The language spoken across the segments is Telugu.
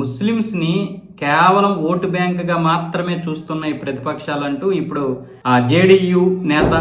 ముస్లిమ్స్ని కేవలం ఓటు బ్యాంకుగా మాత్రమే చూస్తున్న ఈ ప్రతిపక్షాలంటూ ఇప్పుడు ఆ జేడీయూ నేత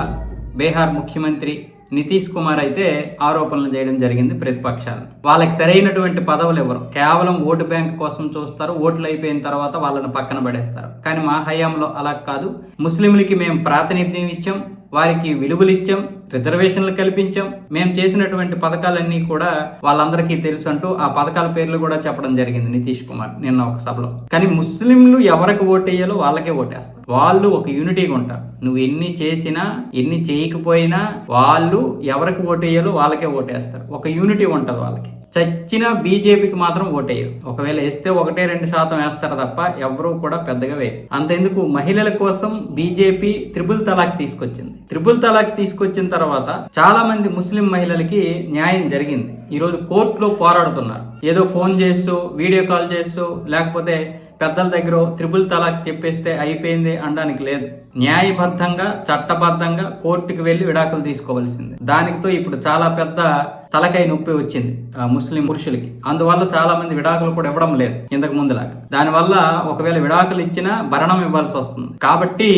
బీహార్ ముఖ్యమంత్రి నితీష్ కుమార్ అయితే ఆరోపణలు చేయడం జరిగింది ప్రతిపక్షాలు వాళ్ళకి సరైనటువంటి పదవులు ఇవ్వరు. కేవలం ఓటు బ్యాంక్ కోసం చూస్తారు. ఓట్లు అయిపోయిన తర్వాత వాళ్ళని పక్కన పడేస్తారు. కానీ మా హయాంలో అలా కాదు. ముస్లింలకి మేము ప్రాతినిధ్యం ఇచ్చాం. వారికి విలువలిచ్చాం రిజర్వేషన్లు కల్పించాం. మేము చేసినటువంటి పథకాలన్నీ కూడా వాళ్ళందరికీ తెలుసు అంటూ ఆ పథకాల పేర్లు కూడా చెప్పడం జరిగింది నితీష్ కుమార్ నిన్న ఒక సభలో. కానీ ముస్లింలు ఎవరికి ఓటేయాలో వాళ్ళకే ఓటేస్తారు. వాళ్ళు ఒక యూనిటీగా ఉంటారు. నువ్వు ఎన్ని చేసినా ఎన్ని చేయకపోయినా వాళ్ళు ఎవరికి ఓటేయాలో వాళ్ళకే ఓటేస్తారు. ఒక యూనిటీ ఉంటుంది వాళ్ళకి. చచ్చిన బీజేపీకి మాత్రం ఓటేయరు. ఒకవేళ వేస్తే ఒకటే రెండు శాతం వేస్తారు తప్ప ఎవరు కూడా పెద్దగా వేయరు. అంతెందుకు మహిళల కోసం బీజేపీ త్రిబుల్ తలాక్ తీసుకొచ్చింది. త్రిబుల్ తలాక్ తీసుకొచ్చిన తర్వాత చాలా మంది ముస్లిం మహిళలకి న్యాయం జరిగింది. ఈరోజు కోర్టులో పోరాడుతున్నారు. ఏదో ఫోన్ చేస్తూ వీడియో కాల్ చేస్తూ లేకపోతే పెద్దల దగ్గర త్రిపుల్ తలాక్ చెప్పేస్తే అయిపోయింది అనడానికి లేదు. న్యాయబద్ధంగా చట్టబద్ధంగా కోర్టుకు వెళ్ళి విడాకులు తీసుకోవాల్సింది. దానితో ఇప్పుడు చాలా పెద్ద తలకాయ నొప్పి వచ్చింది ఆ ముస్లిం పురుషులకి. అందువల్ల చాలా మంది విడాకులు కూడా ఇవ్వడం లేదు ఇంతకు ముందులాగా. దానివల్ల ఒకవేళ విడాకులు ఇచ్చినా భరణం ఇవ్వాల్సి వస్తుంది. కాబట్టి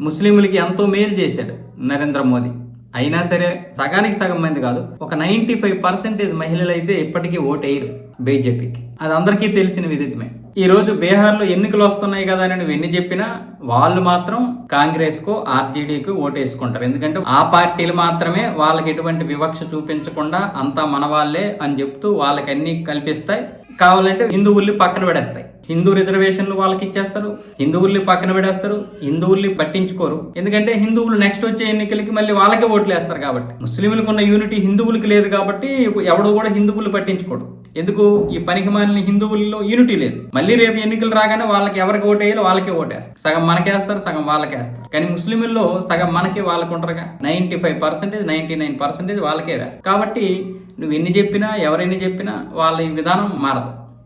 ముస్లింలకి ఎంతో మేలు చేశాడు నరేంద్ర మోదీ. అయినా సరే సగానికి సగం మంది కాదు ఒక నైంటీ ఫైవ్ పర్సెంటేజ్ మహిళలు అయితే ఇప్పటికీ ఓటేయరు బీజేపీకి. అది అందరికీ తెలిసిన విదితమే. ఈరోజు బీహార్లో ఎన్నికలు వస్తున్నాయి కదా అని నువ్వు ఎన్ని చెప్పినా వాళ్ళు మాత్రం కాంగ్రెస్కు ఆర్జేడీకి ఓటేసుకుంటారు. ఎందుకంటే ఆ పార్టీలు మాత్రమే వాళ్ళకి ఎటువంటి వివక్ష చూపించకుండా అంతా మన వాళ్ళే అని చెప్తూ వాళ్ళకి అన్ని కల్పిస్తాయి. కావాలంటే హిందువుల్ని పక్కన పడేస్తాయి. హిందూ రిజర్వేషన్లు వాళ్ళకి ఇచ్చేస్తారు. హిందువుల్ని పక్కన పెడేస్తారు. హిందువుల్ని పట్టించుకోరు. ఎందుకంటే హిందువులు నెక్స్ట్ వచ్చే ఎన్నికలకి మళ్ళీ వాళ్ళకే ఓట్లు వేస్తారు కాబట్టి. ముస్లింలకు ఉన్న యూనిటీ హిందువులకి లేదు కాబట్టి ఇప్పుడు ఎవడు కూడా హిందువులు పట్టించుకోడు. ఎందుకు? ఈ పనికి మాలిన హిందువుల్లో యూనిటీ లేదు. మళ్ళీ రేపు ఎన్నికలు రాగానే వాళ్ళకి ఎవరికి ఓటేయాలో వాళ్ళకే ఓటేస్తారు. సగం మనకేస్తారు సగం వాళ్ళకేస్తారు. కానీ ముస్లింల్లో సగం మనకి వాళ్ళకు ఉంటారుగా ninety five percentage ninety nine percentage వాళ్ళకే వేస్తారు. కాబట్టి నువ్వు ఎన్ని చెప్పినా ఎవరెన్ని చెప్పినా వాళ్ళ విధానం మారదు.